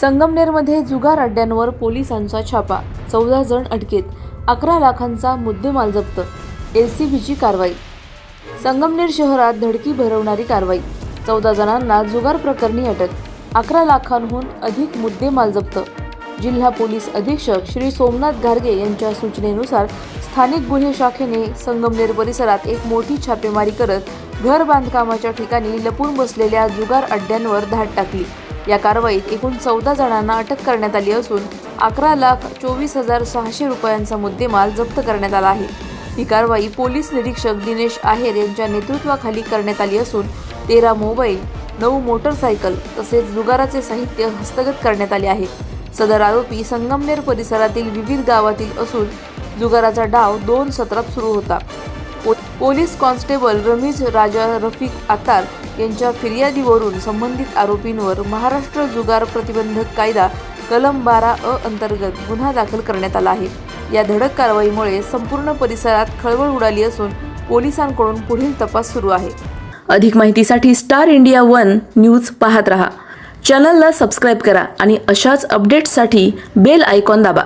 संगमनेरमध्ये जुगार अड्ड्यांवर पोलिसांचा छापा चौदा जण अटकेत अकरा लाखांचा मुद्देमाल जप्त एल सी कारवाई. संगमनेर शहरात धडकी भरवणारी कारवाई चौदा जणांना जुगार प्रकरणी अटक अकरा लाखांहून अधिक मुद्देमाल जप्त. जिल्हा पोलीस अधीक्षक श्री सोमनाथ घारगे यांच्या सूचनेनुसार स्थानिक गुन्हे शाखेने संगमनेर परिसरात एक मोठी छापेमारी करत घर बांधकामाच्या ठिकाणी लपून बसलेल्या जुगार अड्ड्यांवर धाड टाकली. या कारवाईत एकूण चौदा जणांना अटक करण्यात आली असून अकरा लाख चोवीस हजार सहाशे रुपयांचा मुद्देमाल जप्त करण्यात आला आहे. ही कारवाई पोलीस निरीक्षक दिनेश आहेर यांच्या नेतृत्वाखाली करण्यात आली असून तेरा मोबाईल नऊ मोटरसायकल तसेच जुगाराचे साहित्य हस्तगत करण्यात आले आहे. सदर आरोपी संगमनेर परिसरातील विविध गावातील असून जुगाराचा डाव दोन सत्रात सुरू होता. पो- पोलीस कॉन्स्टेबल रमीज राजा रफिक आतार यांच्या फिर्यादीवरून संबंधित आरोपींवर महाराष्ट्र जुगार प्रतिबंधक कायदा कलम बारा अ अंतर्गत गुन्हा दाखल करण्यात आला आहे. या धडक कारवाईमुळे संपूर्ण परिसरात खळबळ उडाली असून पोलिसांकडून पुढील तपास सुरू आहे. अधिक माहितीसाठी स्टार इंडिया वन न्यूज पाहत रहा. चॅनलला सबस्क्राईब करा आणि अशाच अपडेट्ससाठी बेल आयकॉन दाबा.